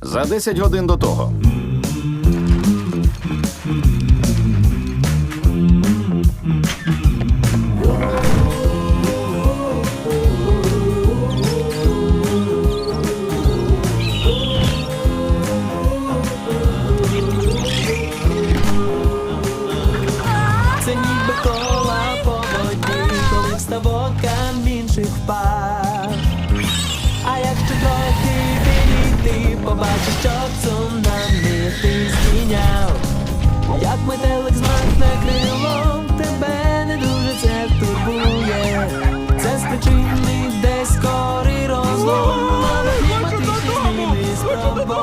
За 10 годин до того. Це ніби кола поводні, коли вставок камінчик впав.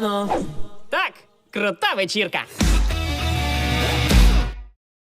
доміно. Так, крута вечірка.